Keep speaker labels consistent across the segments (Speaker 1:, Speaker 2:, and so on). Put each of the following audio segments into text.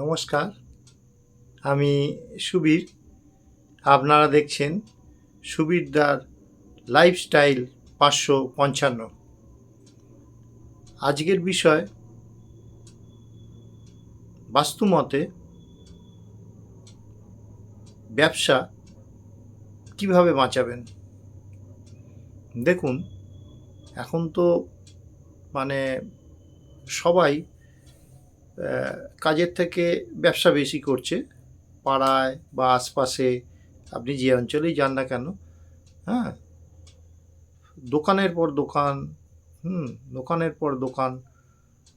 Speaker 1: নমস্কার, আমি সুবীর। আপনারা দেখছেন সুবীরদার লাইফস্টাইল পাঁচশো পঞ্চান্ন। আজকের বিষয় বাস্তুমতে ব্যবসা কীভাবে বাঁচাবেন? দেখুন, এখন তো মানে সবাই কাজের থেকে ব্যবসা বেশি করছে। পাড়ায় বা আশপাশে আপনি যে অঞ্চলেই যান না কেন হ্যাঁ? দোকানের পর দোকান, হুম, দোকানের পর দোকান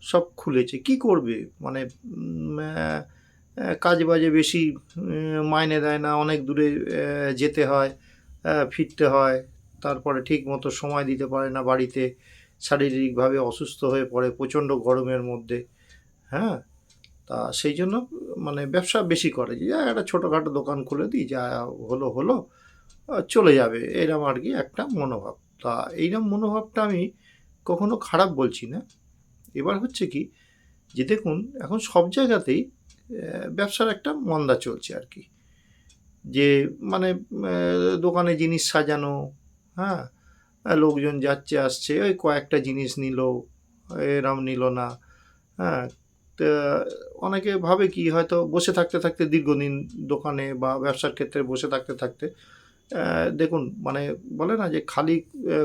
Speaker 1: সব খুলেছে। কি করবে? মানে কাজ বাজে বেশি মাইনে দেয় না, অনেক দূরে যেতে হয় ফিরতে হয়, তারপরে ঠিক মতো সময় দিতে পারে না বাড়িতে, শারীরিকভাবে অসুস্থ হয়ে পড়ে প্রচণ্ড গরমের মধ্যে। হ্যাঁ? তা সেই জন্য মানে ব্যবসা বেশি করে। যে "আহ, একটা ছোটোখাটো দোকান খুলে দিই যা হলো হলো চলে যাবে। এরম আর কি একটা মনোভাব। তা এইরকম মনোভাবটা আমি কখনো খারাপ বলছি না। এবার হচ্ছে কি যে দেখুন এখন সব জায়গাতেই ব্যবসার একটা মন্দা চলছে আর কি। যে মানে দোকানে জিনিস সাজানো হ্যাঁ? লোকজন যাচ্ছে আসছে ওই কয়েকটা জিনিস নিল এরম নিল না হ্যাঁ? অনেকে ভাবে কি হয়তো বসে থাকতে থাকতে দীর্ঘদিন দোকানে বা ব্যবসার ক্ষেত্রে বসে থাকতে থাকতে দেখুন মানে বলে না যে খালি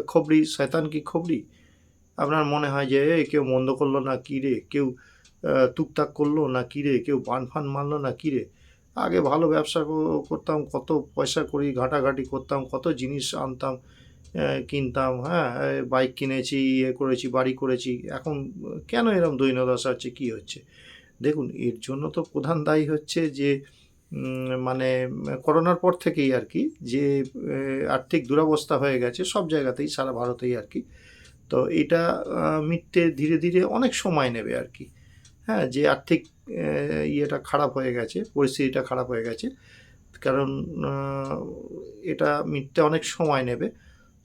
Speaker 1: খবরি শয়তান কি খবরি? আপনার মনে হয় যে "এই, কেউ মন্দ করল না কী রে? কেউ টুকটাক করল না কী রে? কেউ পান ফান মারলো না কী রে? আগে ভালো ব্যবসা করতাম কত পয়সা করি ঘাটাঘাটি করতাম কত জিনিস আনতাম কিনতাম হ্যাঁ? বাইক কিনেছি ইয়ে করেছি, বাড়ি করেছি। এখন কেন এরম দৈন্যদশা হচ্ছে? কী হচ্ছে? দেখুন, এর জন্য তো প্রধান দায়ী হচ্ছে যে মানে করোনার পর থেকেই আর কি, যে আর্থিক দুরবস্থা হয়ে গেছে সব জায়গাতেই, সারা ভারতেই আর কি। তো এটা মিটতে ধীরে ধীরে অনেক সময় নেবে আর কি। হ্যাঁ যে আর্থিক ইয়েটা খারাপ হয়ে গেছে, পরিস্থিতিটা খারাপ হয়ে গেছে, কারণ এটা মিটতে অনেক সময় নেবে।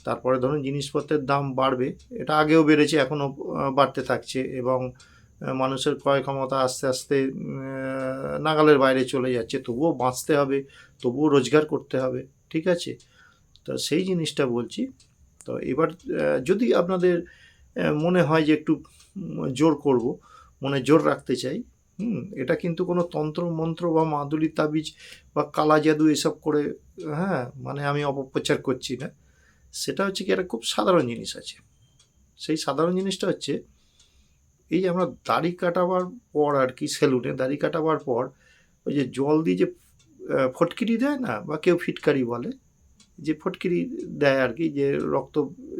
Speaker 1: তারপরে ধরুন জিনিসপত্রের দাম বাড়বে, এটা আগেও বেড়েছে, এখনও বাড়তে থাকছে এবং মানুষের ক্রয় ক্ষমতা আস্তে আস্তে নাগালের বাইরে চলে যাচ্ছে। তবুও বাঁচতে হবে, তবুও রোজগার করতে হবে, ঠিক আছে? তো সেই জিনিসটা বলছি। তো এবার যদি আপনাদের মনে হয় যে একটু জোর করব, মনে জোর রাখতে চাই, হুম, এটা কিন্তু কোনো তন্ত্র, মন্ত্র বা মাদুলি তাবিজ বা কালা জাদু এসব করে হ্যাঁ মানে আমি অপপ্রচার করছি না। সেটা হচ্ছে কি, একটা খুব সাধারণ জিনিস আছে। সেই সাধারণ জিনিসটা হচ্ছে, এই যে আমরা দাড়ি কাটাবার পর আর কি সেলুনে দাড়ি কাটাবার পর, ওই যে জল দিয়ে যে ফটকিরি দেয় না, বা কেউ ফিটকারি বলে, যে ফটকিরি দেয় আর কি, যে রক্ত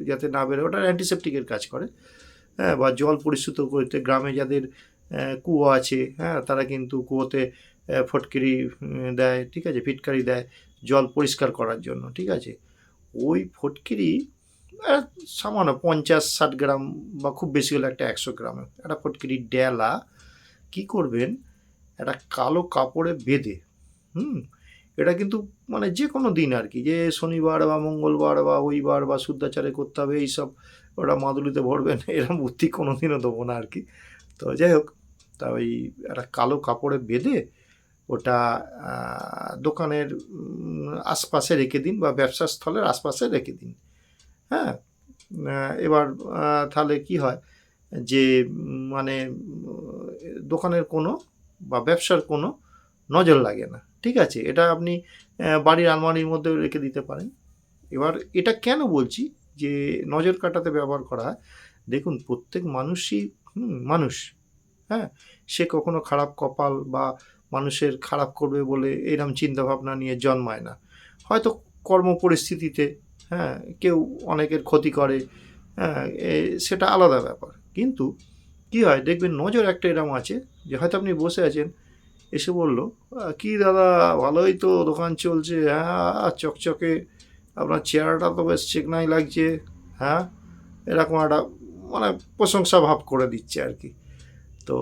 Speaker 1: যাতে না বেরোয়, ওটা অ্যান্টিসেপটিকের কাজ করে। হ্যাঁ বা জল পরিশুদ্ধ করতে গ্রামে যাদের কুয়ো আছে হ্যাঁ তারা কিন্তু কুয়োতে ফটকিরি দেয়, ঠিক আছে, ফিটকারি দেয়, জল পরিষ্কার করার জন্য, ঠিক আছে। ওই ফটকিরি সামান্য পঞ্চাশ ষাট গ্রাম বা খুব বেশি হলে একটা একশো গ্রাম, একটা ফটকিরি ডেলা, কি করবেন? একটা কালো কাপড়ে বেঁধে, হুম? এটা কিন্তু মানে যে কোনো দিন আর কি, যে শনিবার বা মঙ্গলবার বা ওইবার বা শুদ্ধাচারে করতে হবে, এইসব ওটা মাদুলিতে ভরবেন এরকম বুদ্ধি কোনো দিনও দেবো না আর কি। তো যাই হোক, তা ওই একটা কালো কাপড়ে বেঁধে ওটা দোকানের আশপাশে রেখে দিন বা ব্যবসা স্থলের আশপাশে রেখে দিন। হ্যাঁ? এবার তাহলে কি হয় যে মানে দোকানের কোনো বা ব্যবসার কোনো নজর লাগে না। ঠিক আছে? এটা আপনি বাড়ির আলমারির মধ্যে রেখে দিতে পারেন। এবার এটা কেন বলছি যে, নজর কাটাতে ব্যবহার করা হয়? দেখুন, প্রত্যেক মানুষই মানুষ। হ্যাঁ? সে কখনো খারাপ কপাল বা মানুষের খারাপ করবে বলে এরম চিন্তাভাবনা নিয়ে জন্মায় না। হয়তো কর্ম পরিস্থিতিতে হ্যাঁ কেউ অনেকের ক্ষতি করে হ্যাঁ সেটা আলাদা ব্যাপার। কিন্তু কি হয় দেখবেন নজর একটা এরম আছে যে হয়তো আপনি বসে আছেন এসে বলল "আহ, কি দাদা ভালোই তো দোকান চলছে হ্যাঁ চকচকে আপনার চেহারাটা তো বেশ চেকনাই লাগছে হ্যাঁ এরকম একটা মানে প্রশংসা ভাব করে দিচ্ছে আর কি। তো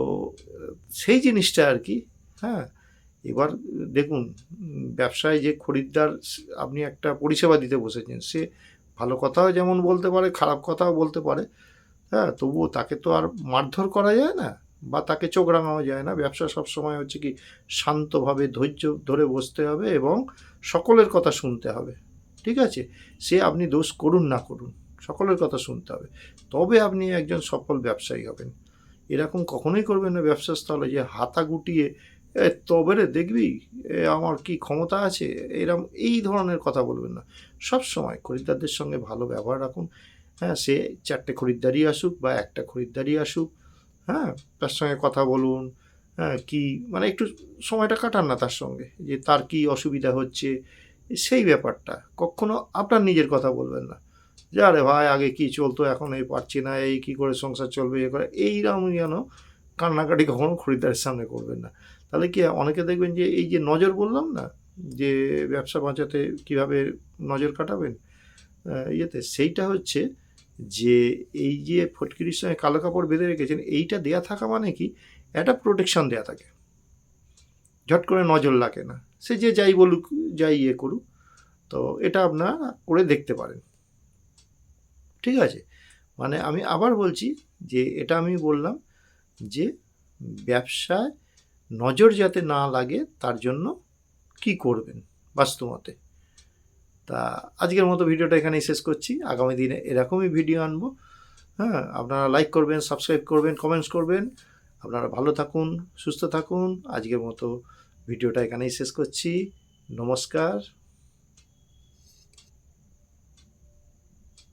Speaker 1: সেই জিনিসটা আর কি হ্যাঁ এবার দেখুন, ব্যবসায় যে খরিদ্দার আপনি একটা পরিষেবা দিতে বসেছেন, সে ভালো কথাও যেমন বলতে পারে, খারাপ কথাও বলতে পারে হ্যাঁ তবুও তাকে তো আর মারধর করা যায় না বা তাকে চোখ রাঙানো যায় না। ব্যবসা সবসময় হচ্ছে কি, শান্তভাবে ধৈর্য ধরে বসতে হবে এবং সকলের কথা শুনতে হবে, ঠিক আছে? সে আপনি দোষ করুন না করুন, সকলের কথা শুনতে হবে। তবে আপনি একজন সফল ব্যবসায়ী হবেন। এরকম কখনোই করবেন না। ব্যবসার স্থলে যে হাতা গুটিয়ে তবে রে দেখবি আমার কি ক্ষমতা আছে? এরকম এই ধরনের কথা বলবেন না। সব সময় খরিদ্দারদের সঙ্গে ভালো ব্যবহার রাখুন। হ্যাঁ সে চারটে খরিদ্দারই আসুক বা একটা খরিদ্দারই আসুক হ্যাঁ তার সঙ্গে কথা বলুন হ্যাঁ কি মানে একটু সময়টা কাটান না তার সঙ্গে, যে তার কি অসুবিধা হচ্ছে, সেই ব্যাপারটা। কখনো আপনার নিজের কথা বলবেন না। যে, আরে ভাই, আগে কি চলতো, এখন এই পারছি না, এই কি করে সংসার চলবে, এ করে। এইরকম যেন কান্নাকাটি কখনো খরিদ্দারের সামনে করবেন না। তাহলে কি অনেকে দেখবেন যে এই যে নজর বললাম না, যে ব্যবসা বাঁচাতে কীভাবে নজর কাটাবেন? ইয়েতে সেইটা হচ্ছে যে এই যে ফটকিরির সঙ্গে কালো কাপড় বেঁধে রেখেছেন, এইটা দেয়া থাকা মানে কি? একটা প্রোটেকশন দেয়া থাকে। ঝট করে নজর লাগে না। সে যে যাই বলুক, যাই ইয়ে করুক, তো এটা আপনারা করে দেখতে পারেন। ঠিক আছে? মানে আমি আবার বলছি যে এটা আমি বললাম যে ব্যবসায় নজর যাতে না লাগে, তার জন্য কি করবেন বাস্তবতে তা আজকের মতো ভিডিওটা এখানেই শেষ করছি। আগামী দিনে এরকমই ভিডিও আনব। হ্যাঁ আপনারা লাইক করবেন সাবস্ক্রাইব করবেন কমেন্টস করবেন। আপনারা ভালো থাকুন, সুস্থ থাকুন। আজকের মতো ভিডিওটা এখানেই শেষ করছি। নমস্কার।